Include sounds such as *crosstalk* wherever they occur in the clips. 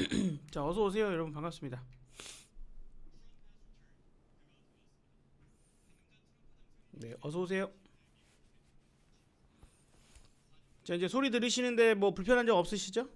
*clears throat* 자 어서 오세요 여러분 반갑습니다. 네 어서 오세요. 자 이제 소리 들으시는데 뭐 불편한 점 없으시죠?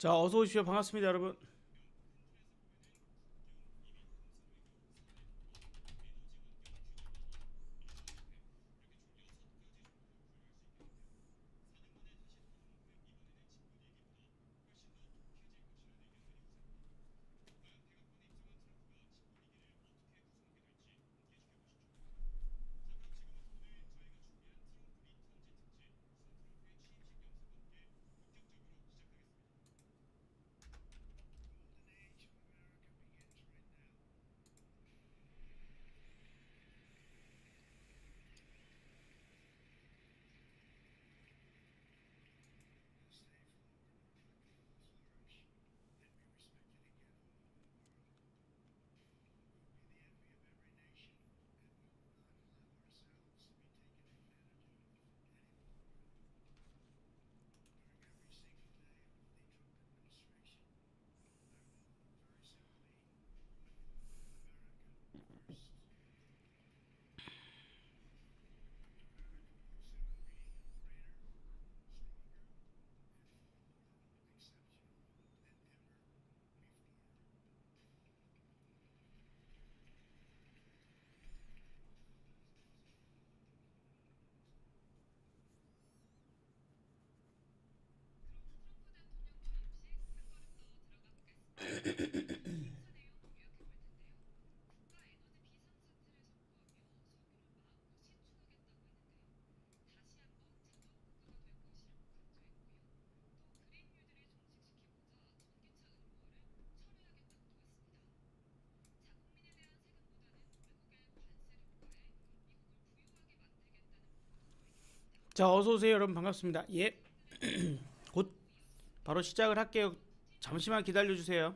자 어서 오십시오 반갑습니다 여러분. 자 어서 오세요 여러분 반갑습니다. 예. *clears throat* 곧 바로 시작을 할게요. 잠시만 기다려 주세요.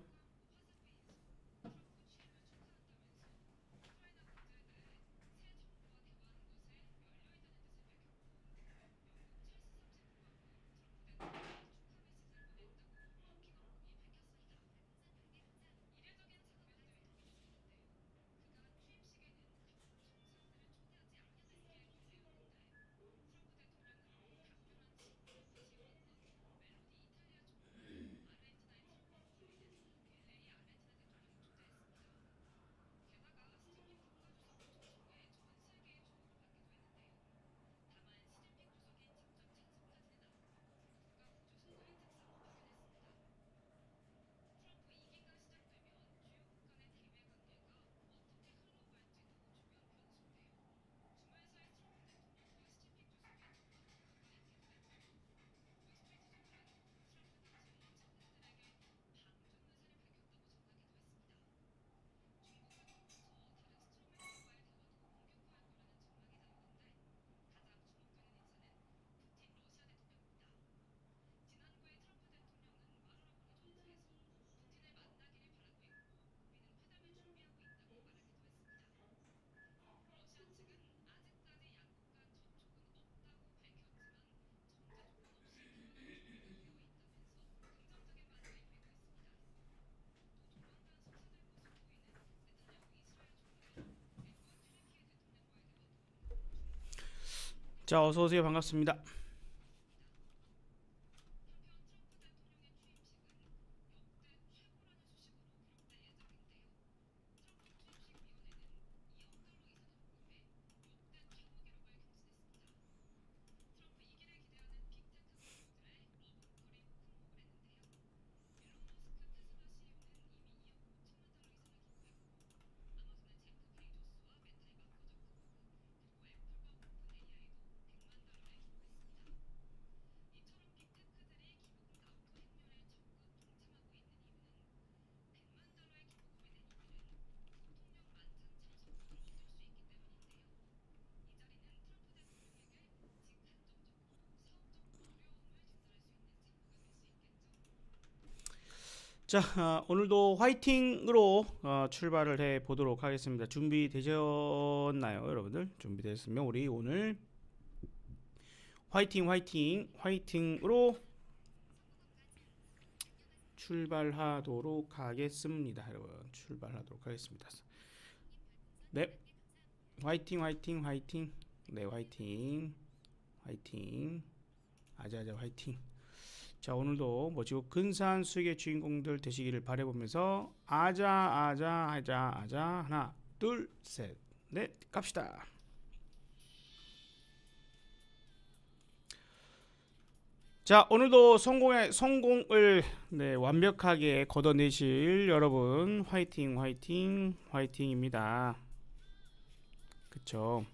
자 어서 오세요 반갑습니다. 자, 아, 오늘도 화이팅으로 어, 출발을 해 보도록 하겠습니다. 준비되셨나요, 여러분들? 준비됐으면 우리 오늘 화이팅, 화이팅, 화이팅으로 출발하도록 하겠습니다, 여러분. 출발하도록 하겠습니다. 네, 화이팅, 화이팅, 화이팅. 네, 화이팅, 화이팅. 아자아자 화이팅. 자 오늘도 멋지고 근사한 수익의 주인공들 되시기를 바라보면서 아자 아자 아자 아자 하나 둘 셋 넷 갑시다. 자 오늘도 성공의 성공을 네, 완벽하게 걷어내실 여러분 화이팅 화이팅 화이팅입니다. 그쵸?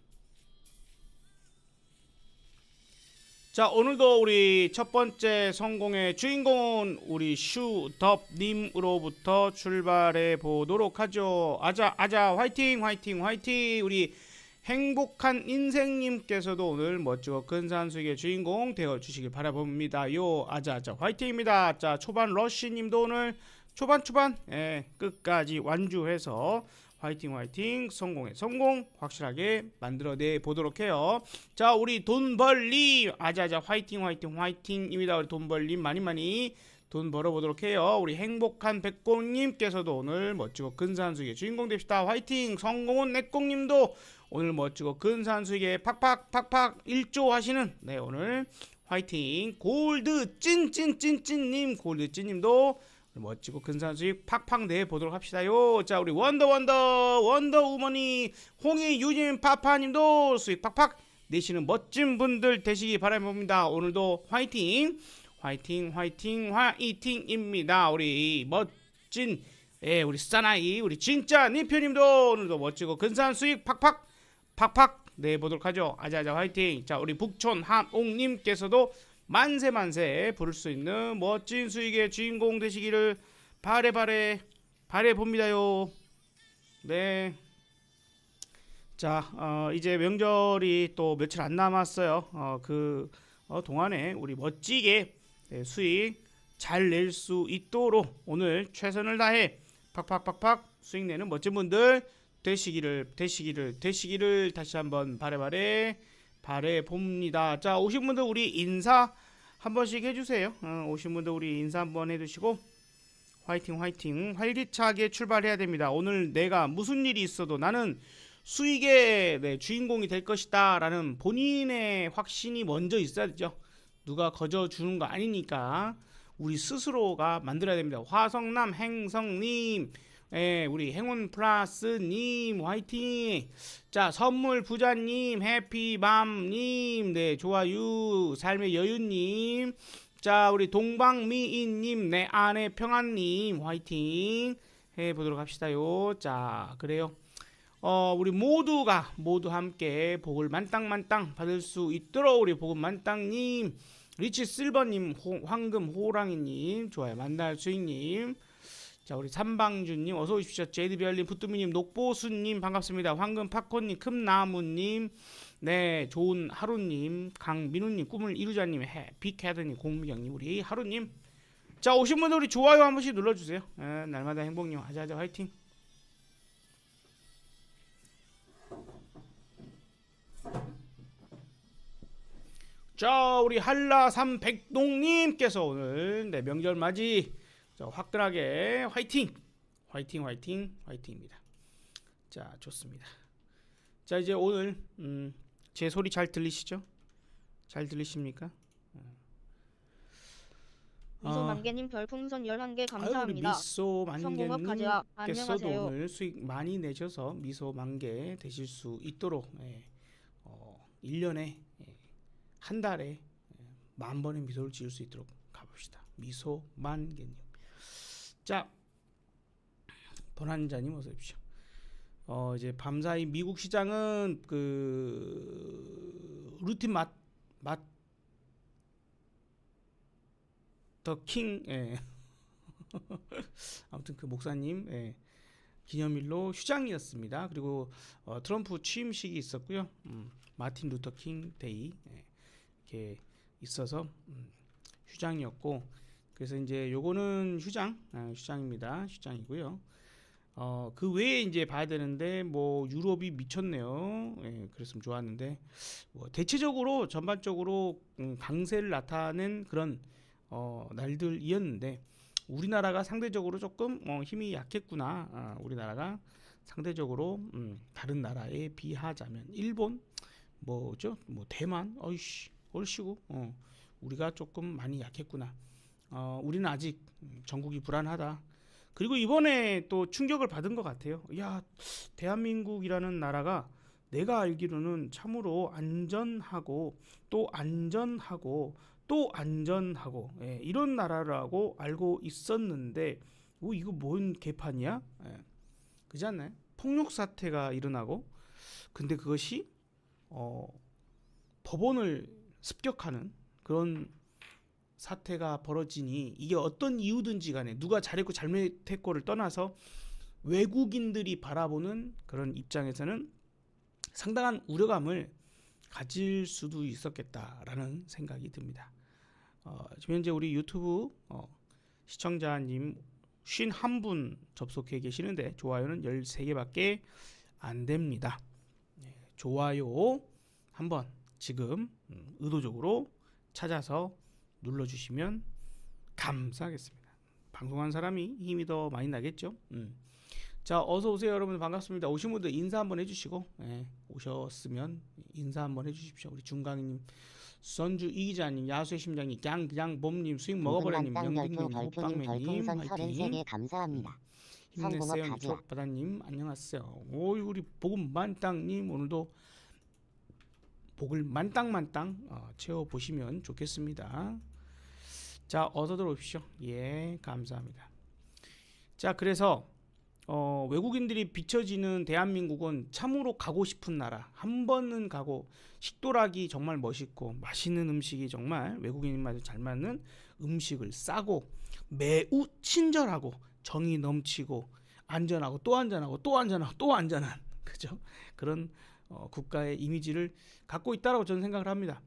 자 오늘도 우리 첫 번째 성공의 주인공은 우리 슈덥님으로부터 출발해 보도록 하죠. 아자 아자 화이팅 화이팅 화이팅 우리 행복한 인생님께서도 오늘 멋지고 근사한 수익의 주인공 되어 주시길 바라봅니다. 요 아자 아자 화이팅입니다. 자 초반 러쉬님도 오늘 초반 초반 예, 끝까지 완주해서 화이팅 화이팅 성공의 성공 확실하게 만들어내 보도록 해요. 자 우리 돈벌님 아자아자 화이팅 화이팅 화이팅입니다. 우리 돈벌님 많이 많이 돈 벌어보도록 해요. 우리 행복한 백공님께서도 오늘 멋지고 근사한 수익의 주인공 됩시다. 화이팅 성공은 내공님도 오늘 멋지고 근사한 수익에 팍팍 팍팍 일조 하시는 네 오늘 화이팅 골드 찐찐찐찐님 골드 찐님도 멋지고 근사한 수익 팍팍 내 보도록 합시다요. 자 우리 원더 원더 원더 우머니 홍희 유진 파파님도 수익 팍팍 내시는 멋진 분들 되시기 바랍니다. 오늘도 화이팅 화이팅 화이팅 화이팅입니다. 우리 멋진 예 우리 사나이 우리 진짜 니표님도 오늘도 멋지고 근사한 수익 팍팍 팍팍 내보도록 하죠. 아자아자 화이팅. 자 우리 북촌 함옥님께서도 만세 만세 부를 수 있는 멋진 수익의 주인공 되시기를 바래 바래 바래 봅니다요. 네. 자 어, 이제 명절이 또 며칠 안 남았어요. 어, 그 어, 동안에 우리 멋지게 네, 수익 잘 낼 수 있도록 오늘 최선을 다해 팍팍팍팍 수익 내는 멋진 분들 되시기를 되시기를 되시기를 다시 한번 바래 바래 바래 봅니다. 자 오신 분들 우리 인사 한 번씩 해주세요. 어, 오신 분들 우리 인사 한 번 해주시고 화이팅 화이팅 활기차게 출발해야 됩니다. 오늘 내가 무슨 일이 있어도 나는 수익의 네, 주인공이 될 것이다 라는 본인의 확신이 먼저 있어야죠. 누가 거저 주는 거 아니니까 우리 스스로가 만들어야 됩니다. 화성남 행성님 예, 우리 행운 플러스님 화이팅. 자 선물 부자님 해피밤님 네 좋아요 삶의 여유님 자 우리 동방미인님 내 아내 평안님 화이팅 해 보도록 합시다요. 자 그래요. 어 우리 모두가 모두 함께 복을 만땅만땅 받을 수 있도록 우리 복은 만땅님 리치 실버님 호- 황금 호랑이님 좋아요 만날 수익님 자 우리 삼방주님 어서 오십시오. 제이드비얼님 부뚜미님 녹보수님 반갑습니다. 황금 팝콘님 금나무님 네 좋은 하루님 강민우님 꿈을 이루자님 해피캐드님 공미경님 우리 하루님. 자 오신 분들 우리 좋아요 한 번씩 눌러주세요. 에, 날마다 행복님 하자하자 화이팅. 자 우리 한라삼 백동님께서 오늘 네, 명절 맞이 자, 화끈하게 화이팅 화이팅 화이팅 화이팅입니다 자 좋습니다 자 이제 오늘 음, 제 소리 잘 들리시죠 잘 들리십니까 미소 아. 만개님 별풍선 11개 아유, 우리 감사합니다. 미소. 만개님께서도. 오늘 수익 많이 내셔서 미소 만개 되실 수 있도록 예, 어, 1년에 예, 한 달에 예, 만 번의 미소를 지을 수 있도록 가봅시다. 미소 만개님. 자, bonan자님 어서 오십시오. 어 이제 밤사이 미국 시장은 그 루틴 맛 맛 더 킹 예. *laughs* 아무튼 그 목사님 예. 기념일로 휴장이었습니다. 그리고 어, 트럼프 취임식이 있었고요. 음, 마틴 루터 킹 데이 예. 이렇게 있어서 음, 휴장이었고 그래서 이제 요거는 휴장, 아, 휴장입니다. 휴장이고요. 어, 그 외에 이제 봐야 되는데 뭐 유럽이 미쳤네요. 예, 그랬으면 좋았는데 뭐 대체적으로 전반적으로 음, 강세를 나타낸 그런 어, 날들이었는데 우리나라가 상대적으로 조금 어, 힘이 약했구나. 아, 우리나라가 상대적으로 음, 다른 나라에 비하자면 일본 뭐죠? 뭐 대만, 어이씨, 얼씨구. 어, 우리가 조금 많이 약했구나. 어, 우리는 아직 음, 전국이 불안하다. 그리고 이번에 또 충격을 받은 것 같아요. 야, 대한민국이라는 나라가 내가 알기로는 참으로 안전하고 또 안전하고 또 안전하고 예, 이런 나라라고 알고 있었는데 뭐 이거 뭔 개판이야? 예, 그지 않나요? 폭력 사태가 일어나고 근데 그것이 어, 법원을 습격하는 그런 사태가 벌어지니 이게 어떤 이유든지 간에 누가 잘했고 잘못했고를 떠나서 외국인들이 바라보는 그런 입장에서는 상당한 우려감을 가질 수도 있었겠다라는 생각이 듭니다. 어, 지금 현재 우리 유튜브 어, 시청자님 51분 접속해 계시는데 좋아요는 13개밖에 안 됩니다. 네, 좋아요 한번 지금 음, 의도적으로 찾아서 눌러주시면 감사하겠습니다. 방송한 사람이 힘이 더 많이 나겠죠. 음. 자 어서 오세요 여러분 반갑습니다. 오신 분들 인사 한번 해주시고 예, 오셨으면 인사 한번 해주십시오. 우리 중강님, 선주 이 기자님, 야수의 심장님, 봄님, 수익 먹어버려님, 땅 별표 영빈님, 호빵맨님 화이팅. 33개 감사합니다. 힘내세요 성공업 가지야. 유촉바다님 안녕하세요. 오 우리 복음 만땅님 오늘도 복을 만땅만땅 어, 채워 보시면 좋겠습니다. 자 어서 들어오십시오. 예 감사합니다. 자 그래서 어, 외국인들이 비춰지는 대한민국은 참으로 가고 싶은 나라 한 번은 가고 식도락이 정말 멋있고 맛있는 음식이 정말 외국인 입맛에 잘 맞는 음식을 싸고 매우 친절하고 정이 넘치고 안전하고 또 안전하고 또 안전하고 또 안전한 *laughs* 그죠 그런 어, 국가의 이미지를 갖고 있다라고 저는 생각을 합니다.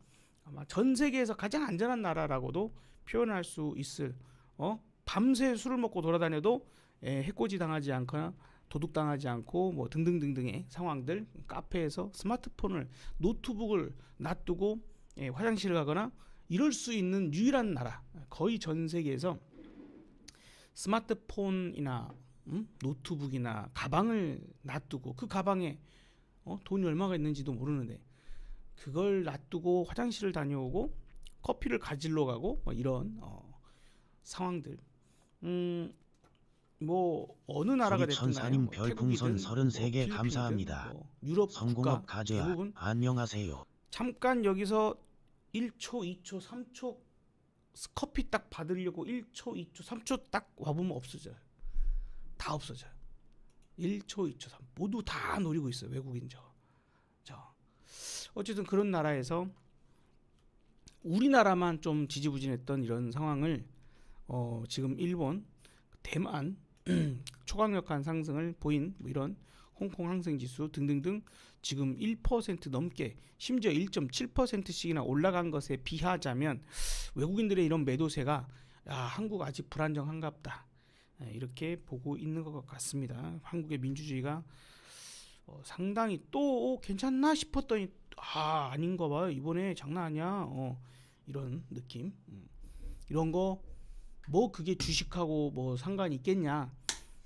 아마 전 세계에서 가장 안전한 나라라고도 표현할 수 있을 어 밤새 술을 먹고 돌아다녀도 에, 해코지 당하지 않거나 도둑 당하지 않고 뭐 등등등등의 상황들 카페에서 스마트폰을 노트북을 놔두고 예, 화장실을 가거나 이럴 수 있는 유일한 나라 거의 전 세계에서 스마트폰이나 음? 노트북이나 가방을 놔두고 그 가방에 어? 돈이 얼마가 있는지도 모르는데 그걸 놔두고 화장실을 다녀오고 커피를 가지러 가고 뭐 이런 어, 상황들 음, 뭐 어느 나라가 됐든 간에 천사님 뭐 별풍선 태국이든 33개 뭐 필리핀이든 감사합니다. 뭐 유럽 성공업 국가 대부분 안녕하세요. 잠깐 여기서 1초, 2초, 3초 커피 딱 받으려고 1초, 2초, 3초 딱 와보면 없어져요. 다 없어져요. 1초, 2초, 3 모두 다 노리고 있어요. 외국인 저. 저. 어쨌든 그런 나라에서 우리나라만 좀 지지부진했던 이런 상황을 어, 지금 일본, 대만 *clears throat* 초강력한 상승을 보인 뭐 이런 홍콩 항생 지수 등등등 지금 1% 넘게 심지어 1.7%씩이나 올라간 것에 비하자면 외국인들의 이런 매도세가 야, 한국 아직 불안정한갑다. 예, 이렇게 보고 있는 것 같습니다. 한국의 민주주의가 어, 상당히 또 어, 괜찮나 싶었더니 아 아닌가 봐요. 이번에 장난 아니야. 어, 이런 느낌. 음. 이런 거 뭐 그게 주식하고 뭐 상관이 있겠냐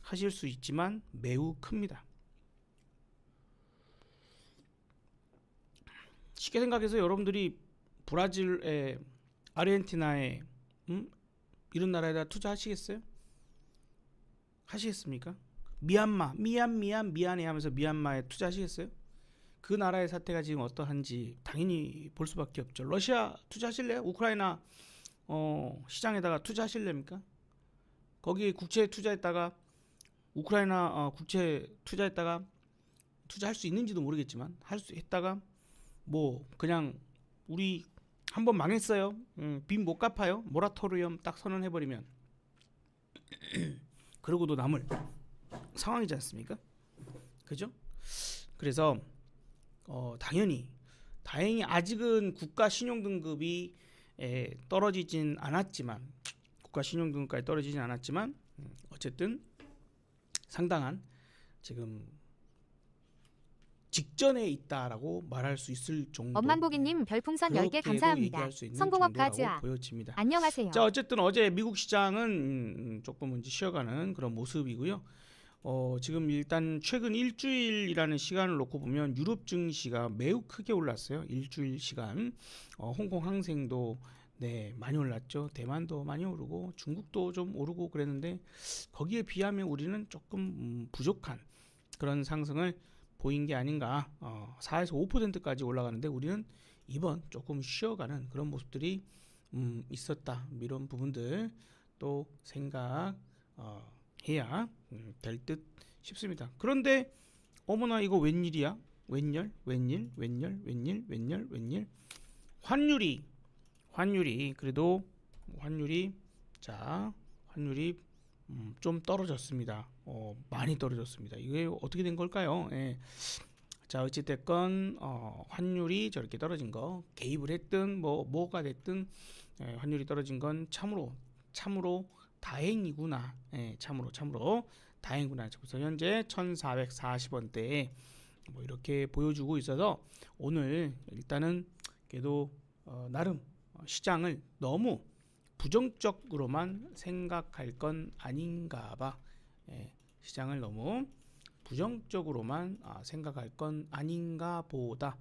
하실 수 있지만 매우 큽니다. 쉽게 생각해서 여러분들이 브라질에 아르헨티나에 음? 이런 나라에다 투자하시겠어요? 하시겠습니까? 미얀마 미얀 미얀 미안해 하면서 미얀마에 투자하시겠어요? 그 나라의 사태가 지금 어떠한지 당연히 볼 수밖에 없죠. 러시아 투자하실래요? 우크라이나 어, 시장에다가 투자하실랍니까? 거기 국채 투자했다가 우크라이나 어, 국채 투자했다가 투자할 수 있는지도 모르겠지만 할 수 했다가 뭐 그냥 우리 한번 망했어요. 음, 빚못 갚아요. 모라토리엄 딱 선언해 버리면 *clears throat* 그러고도 남을 상황이지 않습니까? 그죠? 그래서 어, 당연히 다행히 아직은 국가 신용 등급이 에, 떨어지진 않았지만 국가 국가 신용 등급까지 떨어지진 않았지만 음, 어쨌든 상당한 지금 직전에 있다라고 말할 수 있을 정도 엄만보기님 별풍선 10개 그렇게도 감사합니다. 얘기할 수 있는 성공업 정도라고 가즈아. 보여집니다. 안녕하세요. 자 어쨌든 어제 미국 시장은 음, 조금 이제 쉬어가는 그런 모습이고요. 어, 지금 일단 최근 일주일이라는 시간을 놓고 보면 유럽 증시가 매우 크게 올랐어요. 일주일 시간. 어, 홍콩 항생도 네 많이 올랐죠. 대만도 많이 오르고 중국도 좀 오르고 그랬는데 거기에 비하면 우리는 조금 음, 부족한 그런 상승을 보인 게 아닌가. 어, 4에서 5%까지 올라가는데 우리는 이번 조금 쉬어가는 그런 모습들이 음, 있었다 이런 부분들 또 생각 어, 해야 음, 될듯 싶습니다. 그런데 어머나 이거 웬일이야? 웬열? 웬일? 웬열? 웬일? 웬열? 웬일? 환율이 환율이 그래도 환율이 자 환율이 음, 좀 떨어졌습니다. 어, 많이 떨어졌습니다. 이게 어떻게 된 걸까요? 예. 자 어찌됐건 어, 환율이 저렇게 떨어진 거 개입을 했든 뭐 뭐가 됐든 예, 환율이 떨어진 건 참으로 참으로 다행이구나. 예, 참으로 참으로 다행이구나. 그래서 현재 1,440원대에 뭐 이렇게 보여주고 있어서 오늘 일단은 그래도 어, 나름 어, 시장을 너무 부정적으로만 생각할 건 아닌가 봐. 예, 시장을 너무 부정적으로만 아, 생각할 건 아닌가 보다.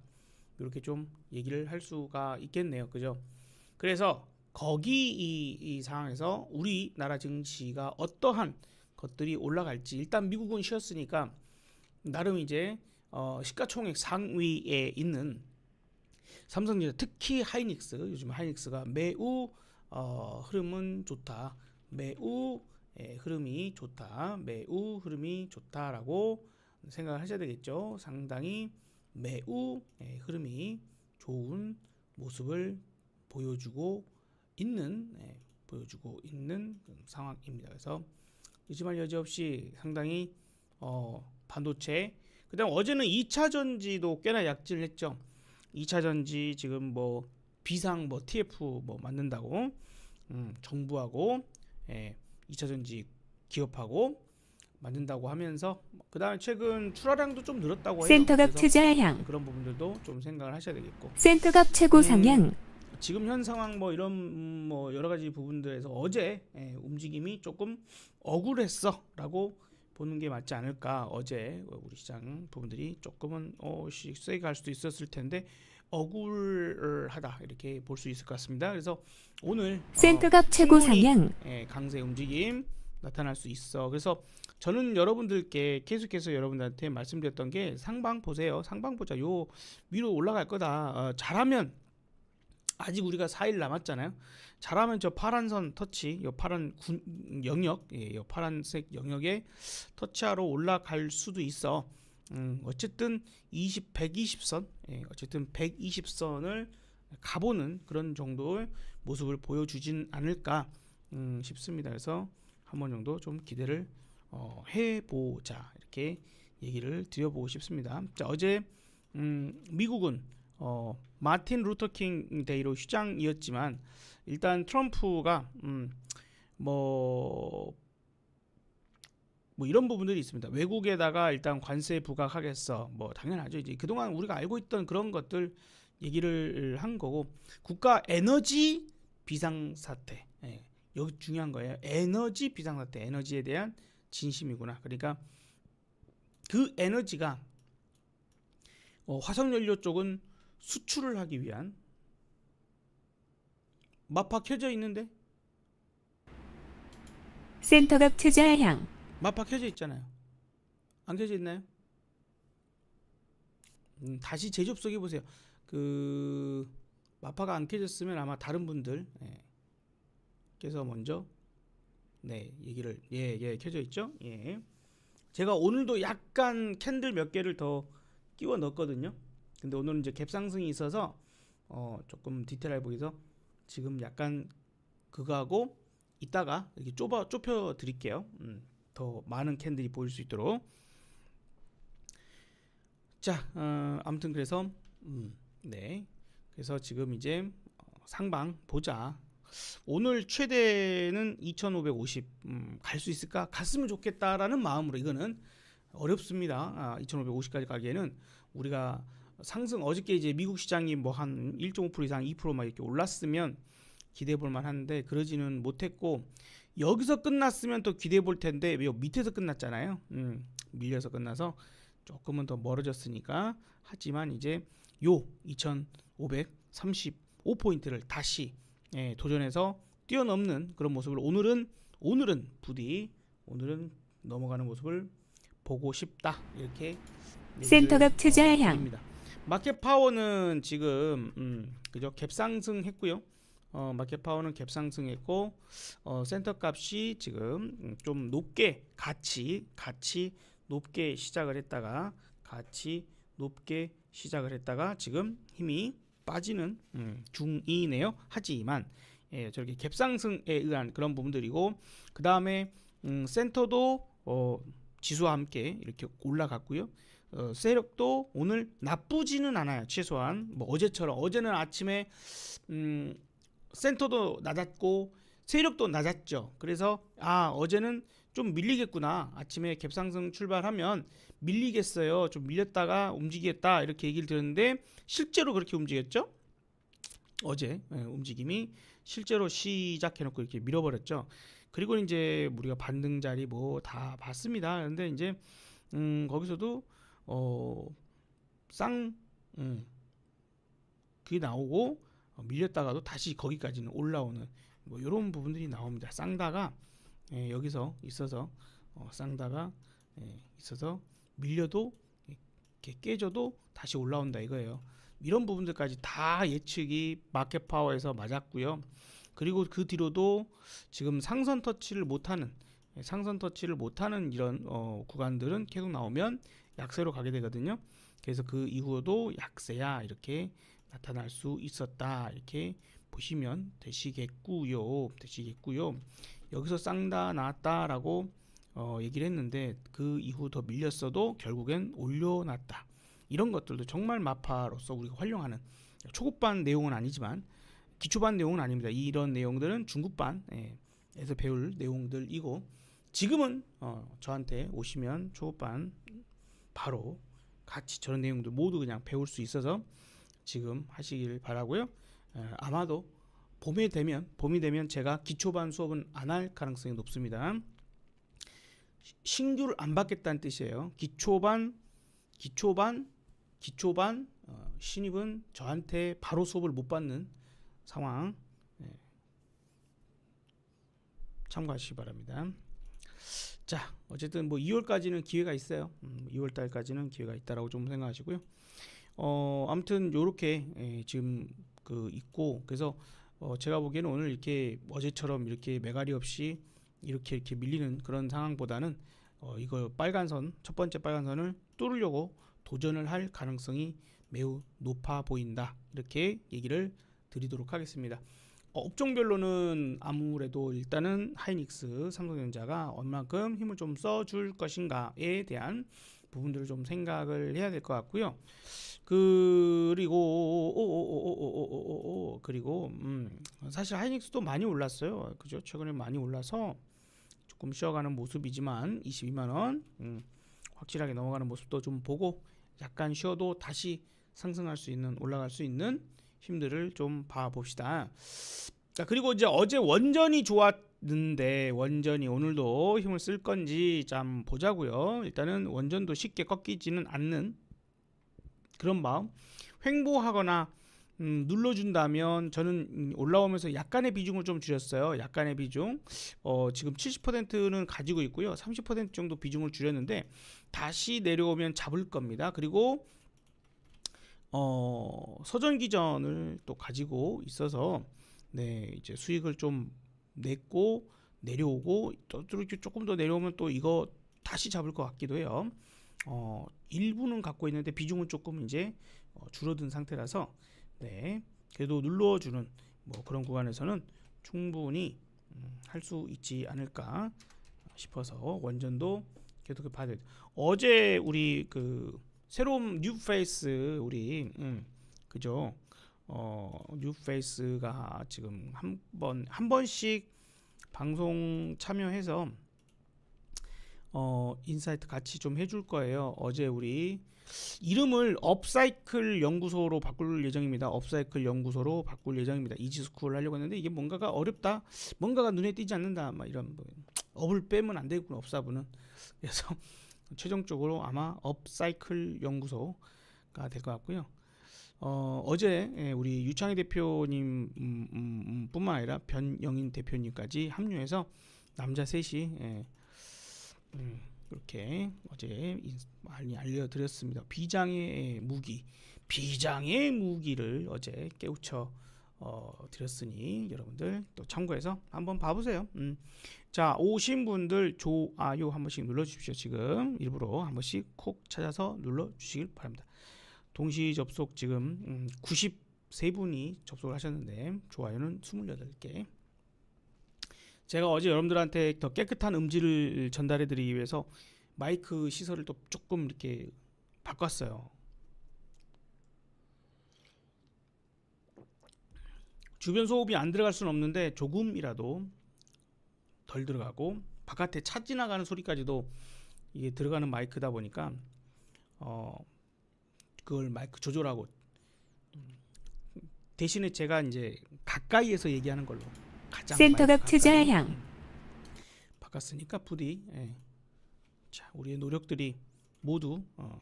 이렇게 좀 얘기를 할 수가 있겠네요. 그죠? 그래서 거기 이, 이 상황에서 우리나라 증시가 어떠한 것들이 올라갈지 일단 미국은 쉬었으니까 나름 이제 어, 시가총액 상위에 있는 삼성전자 특히 하이닉스 요즘 하이닉스가 매우 어, 흐름은 좋다. 매우 예, 흐름이 좋다. 매우 흐름이 좋다라고 생각을 하셔야 되겠죠. 상당히 매우 예, 흐름이 좋은 모습을 보여주고 있는 예, 보여주고 있는 상황입니다. 그래서 잊을만 여지 없이 상당히 어, 반도체 그다음 어제는 2차 전지도 꽤나 약진을 했죠. 2차 전지 지금 뭐 비상 뭐 TF 뭐 만든다고 음, 정부하고 예, 2차 전지 기업하고 만든다고 하면서 그다음에 최근 출하량도 좀 늘었다고 해요. 센터갑 투자향. 그런 부분들도 좀 생각을 하셔야 되겠고 센터갑 최고 음, 상향. 지금 현 상황 뭐 이런 음, 뭐 여러 가지 부분들에서 어제 예, 움직임이 조금 억울했어라고 보는 게 맞지 않을까 어제 우리 시장 부분들이 조금은 어씨 세게 갈 수도 있었을 텐데 억울하다 이렇게 볼 수 있을 것 같습니다. 그래서 오늘 어, 센터갑 최고 충분히 상향. 예, 강세 움직임 나타날 수 있어. 그래서 저는 여러분들께 계속해서 여러분들한테 말씀드렸던 게 상방 보세요. 상방 보자. 요 위로 올라갈 거다. 어, 잘하면 아직 우리가 4일 남았잖아요. 잘하면 저 파란 선 터치, 요 파란 군, 영역, 예, 요 파란색 영역에 터치하러 올라갈 수도 있어. 음, 어쨌든 20, 120선, 예, 어쨌든 120선을 가보는 그런 정도의 모습을 보여주진 않을까 음, 싶습니다. 그래서 한 번 정도 좀 기대를 어, 해보자 이렇게 얘기를 드려보고 싶습니다. 자 어제 음, 미국은 어, 마틴 루터킹 데이로 휴장이었지만 일단 트럼프가 음, 뭐, 뭐 이런 부분들이 있습니다. 외국에다가 일단 관세 부과하겠어. 뭐 당연하죠. 이제 그동안 우리가 알고 있던 그런 것들 얘기를 한 거고 국가 에너지 비상 사태. 예, 여기 중요한 거예요. 에너지 비상 사태. 에너지에 대한 진심이구나. 그러니까 그 에너지가 어, 화석연료 쪽은 수출을 하기 위한 마파 켜져 있는데 센터갑 투자향. 마파 켜져 있잖아요. 안 켜져 있나요? 음, 다시 재접속해 보세요. 그 마파가 안 켜졌으면 아마 다른 분들 예, 께서 먼저 네 얘기를 예예 켜져 있죠. 예. 제가 오늘도 약간 캔들 몇 개를 더 끼워 넣었거든요. 근데 오늘은 이제 갭 상승이 있어서 어 조금 디테일하게 보기서 지금 약간 그거하고 이따가 이렇게 좁아 좁혀 드릴게요. 음, 더 많은 캔들이 보일 수 있도록. 자, 어, 아무튼 그래서 음, 네, 그래서 지금 이제 어, 상방 보자. 오늘 최대는 2,550 음, 갈 수 있을까? 갔으면 좋겠다라는 마음으로 이거는 어렵습니다. 아, 2,550까지 가기에는 우리가 상승 어저께 이제 미국 시장이 뭐 한 1.5% 이상 2%막 이렇게 올랐으면 기대해 볼 만한데 그러지는 못했고 여기서 끝났으면 또 기대해 볼 텐데 요 밑에서 끝났잖아요. 음, 밀려서 끝나서 조금은 더 멀어졌으니까 하지만 이제 요 2,535포인트를 다시 예, 도전해서 뛰어넘는 그런 모습을 오늘은 오늘은 부디 오늘은 넘어가는 모습을 보고 싶다 이렇게 센터갑 투자향. 마켓 파워는 지금 음, 그죠 갭 상승했고요. 어, 마켓 파워는 갭 상승했고 어, 센터 값이 지금 음, 좀 높게 같이 같이 높게 시작을 했다가 같이 높게 시작을 했다가 지금 힘이 빠지는 음, 중이네요. 하지만 예, 저렇게 갭 상승에 의한 그런 부분들이고 그 다음에 음, 센터도 어, 지수와 함께 이렇게 올라갔고요. 어, 세력도 오늘 나쁘지는 않아요. 최소한 뭐 어제처럼 어제는 아침에 음, 센터도 낮았고 세력도 낮았죠. 그래서 아 어제는 좀 밀리겠구나. 아침에 갭상승 출발하면 밀리겠어요. 좀 밀렸다가 움직이겠다 이렇게 얘기를 들었는데 실제로 그렇게 움직였죠. 어제 예, 움직임이 실제로 시작해놓고 이렇게 밀어버렸죠. 그리고 이제 우리가 반등 자리 뭐 다 봤습니다. 근데 이제 음, 거기서도 어 쌍 음, 그게 나오고 어, 밀렸다가도 다시 거기까지는 올라오는 뭐 이런 부분들이 나옵니다. 쌍다가 예, 여기서 있어서 어, 쌍다가 예, 있어서 밀려도 이렇게 깨져도 다시 올라온다 이거예요. 이런 부분들까지 다 예측이 마켓 파워에서 맞았고요. 그리고 그 뒤로도 지금 상선 터치를 못하는 예, 상선 터치를 못하는 이런 어, 구간들은 계속 나오면 약세로 가게 되거든요. 그래서 그 이후에도 약세야 이렇게 나타날 수 있었다 이렇게 보시면 되시겠고요. 되시겠고요. 여기서 쌍다 나왔다라고 어, 얘기를 했는데 그 이후 더 밀렸어도 결국엔 올려놨다. 이런 것들도 정말 마파로서 우리가 활용하는 초급반 내용은 아니지만 기초반 내용은 아닙니다. 이런 내용들은 중급반에서 배울 내용들이고 지금은 어, 저한테 오시면 초급반 바로 같이 저런 내용들 모두 그냥 배울 수 있어서 지금 하시길 바라고요. 에, 아마도 봄이 되면 봄이 되면 제가 기초반 수업은 안 할 가능성이 높습니다. 시- 신규를 안 받겠다는 뜻이에요. 기초반 기초반 기초반 어, 신입은 저한테 바로 수업을 못 받는 상황 예. 참고하시기 바랍니다. 자, 어쨌든 뭐 2월까지는 기회가 있어요. 음, 2월 달까지는 기회가 있다라고 좀 생각하시고요. 어, 아무튼 요렇게 예, 지금 그 있고 그래서 어, 제가 보기에는 오늘 이렇게 어제처럼 이렇게 매갈이 없이 이렇게 이렇게 밀리는 그런 상황보다는 어, 이거 빨간 선, 첫 번째 빨간 선을 뚫으려고 도전을 할 가능성이 매우 높아 보인다. 이렇게 얘기를 드리도록 하겠습니다. 어, 업종별로는 아무래도 일단은 하이닉스, 삼성전자가 얼마큼 힘을 좀 써줄 것인가에 대한 부분들을 좀 생각을 해야 될 것 같고요. 그리고 오오오오오오오 그리고 음 사실 하이닉스도 많이 올랐어요. 그죠? 최근에 많이 올라서 조금 쉬어가는 모습이지만 22만 원 음, 확실하게 넘어가는 모습도 좀 보고 약간 쉬어도 다시 상승할 수 있는 올라갈 수 있는 힘들을 좀 봐봅시다. 자 그리고 이제 어제 원전이 좋았는데 원전이 오늘도 힘을 쓸 건지 좀 보자고요. 일단은 원전도 쉽게 꺾이지는 않는 그런 마음. 횡보하거나 음, 눌러준다면 저는 음, 올라오면서 약간의 비중을 좀 줄였어요. 약간의 비중. 어, 지금 70%는 가지고 있고요. 30% 정도 비중을 줄였는데 다시 내려오면 잡을 겁니다. 그리고 어, 서전 기전을 또 가지고 있어서 네, 이제 수익을 좀 냈고 내려오고 또 이렇게 조금 더 내려오면 또 이거 다시 잡을 것 같기도 해요. 어, 일부는 갖고 있는데 비중은 조금 이제 어, 줄어든 상태라서 네, 그래도 눌러주는 뭐 그런 구간에서는 충분히 음, 할수 있지 않을까 싶어서 원전도 계속 봐야 돼. 어제 우리 그 새로운 뉴 페이스 우리 음, 그죠? 어, 뉴 페이스가 지금 한 번 한 번씩 방송 참여해서 어, 인사이트 같이 좀 해줄 거예요. 어제 우리 이름을 업사이클 연구소로 바꿀 예정입니다. 업사이클 연구소로 바꿀 예정입니다. 이지스쿨 하려고 했는데 이게 뭔가가 어렵다. 뭔가가 눈에 띄지 않는다. 막 이런 뭐, 업을 빼면 안 되겠구나. 업사부는. 그래서 최종적으로 아마 업사이클 연구소가 될 것 같고요. 어, 어제 예, 우리 유창희 대표님 음, 음, 음, 뿐만 아니라 변영인 대표님까지 합류해서 남자 셋이 예, 음, 그렇게 어제 인- 많이 알려드렸습니다. 비장의 무기, 비장의 무기를 어제 깨우쳐 어, 드렸으니 여러분들 또 참고해서 한번 봐보세요. 음. 자 오신 분들 좋아요 한 번씩 눌러주십시오. 지금 일부러 한 번씩 콕 찾아서 눌러주시길 바랍니다. 동시 접속 지금 음, 93분이 접속을 하셨는데 좋아요는 28개. 제가 어제 여러분들한테 더 깨끗한 음질을 전달해 드리기 위해서 마이크 시설을 또 조금 이렇게 바꿨어요. 주변 소음이 안 들어갈 수는 없는데 조금이라도 덜 들어가고 바깥에 차 지나가는 소리까지도 이게 들어가는 마이크다 보니까 어 그걸 마이크 조절하고 음, 대신에 제가 이제 가까이에서 얘기하는 걸로 가장 가까이 투자향 바꿨으니까 부디 예. 자 우리의 노력들이 모두 어,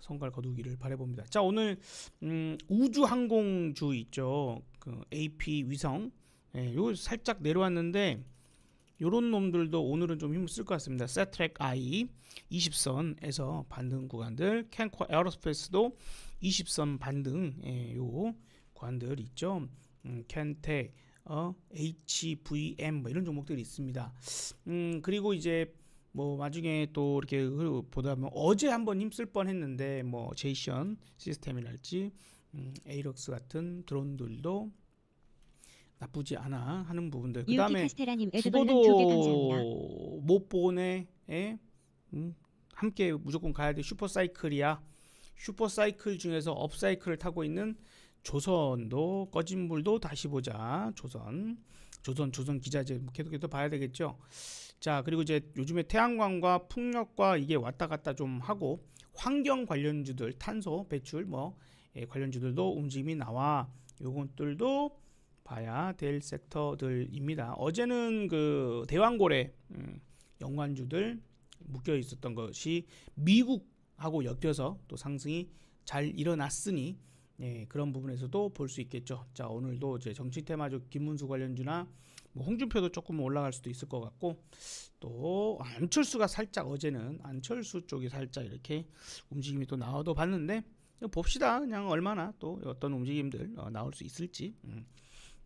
성과를 거두기를 바라봅니다. 자 오늘 음, 우주 항공주 있죠. 그 AP 위성 예, 요 살짝 내려왔는데 요런 놈들도 오늘은 좀 힘을 쓸 것 같습니다. 세트랙 I 20선에서 반등 구간들, 캔코 에어로스페이스도 20선 반등 예, 요 구간들 있죠. 음, 캔텍, 어, HVM 뭐 이런 종목들이 있습니다. 음 그리고 이제 뭐 나중에 또 이렇게 흐- 보다 보면 어제 한번 힘쓸 뻔했는데 뭐 제이션 시스템이랄지 음, 에이럭스 같은 드론들도 나쁘지 않아 하는 부분들. 그 다음에 유키카스테라님 에드벌룬 두개 감사합니다. 죽어도 못 보네. 예? 음, 함께 무조건 가야 돼. 슈퍼사이클이야. 슈퍼사이클 중에서 업사이클을 타고 있는 조선도 꺼진 불도 다시 보자. 조선. 조선 조선 기자재 뭐 계속 계속 봐야 되겠죠. 자, 그리고 이제 요즘에 태양광과 풍력과 이게 왔다 갔다 좀 하고 환경 관련주들 탄소 배출 뭐 예, 관련주들도 움직임이 나와. 요것들도 봐야 될 섹터들입니다. 어제는 그 대왕고래 음, 연관주들 묶여 있었던 것이 미국하고 엮여서 또 상승이 잘 일어났으니 예, 그런 부분에서도 볼 수 있겠죠. 자 오늘도 이제 정치 테마적 김문수 관련주나 뭐 홍준표도 조금 올라갈 수도 있을 것 같고 또 안철수가 살짝 어제는 안철수 쪽이 살짝 이렇게 움직임이 또 나와도 봤는데 봅시다 그냥 얼마나 또 어떤 움직임들 어, 나올 수 있을지 음.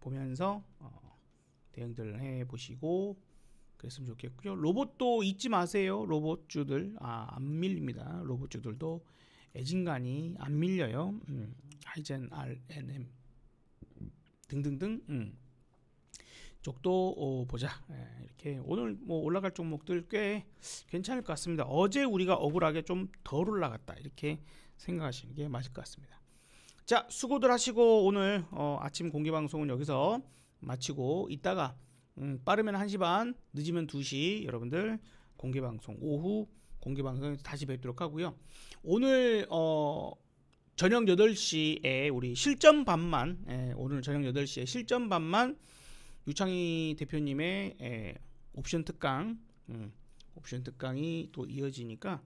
보면서 어, 대응들을 해 보시고 그랬으면 좋겠고요. 로봇도 잊지 마세요. 로봇주들 아, 안 밀립니다. 로봇주들도 애진간이 안 밀려요. 음, 하이젠 RNM 등등등 음. 쪽도 어, 보자. 예, 이렇게 오늘 뭐 올라갈 종목들 꽤 괜찮을 것 같습니다. 어제 우리가 억울하게 좀 덜 올라갔다 이렇게 생각하시는 게 맞을 것 같습니다. 자 수고들 하시고 오늘 어, 아침 공개 방송은 여기서 마치고 이따가 음, 빠르면 1시 반 늦으면 2시 여러분들 공개 방송 오후 공개 방송에서 다시 뵙도록 하고요 오늘 어, 저녁 8시에 우리 실전 반만 예, 오늘 저녁 8시에 실전 반만 유창희 대표님의 예, 옵션 특강 음, 옵션 특강이 또 이어지니까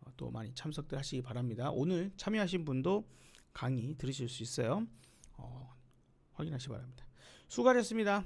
어, 또 많이 참석들 하시기 바랍니다 오늘 참여하신 분도 강의 들으실 수 있어요. 어, 확인하시 기 바랍니다. 수고하셨습니다.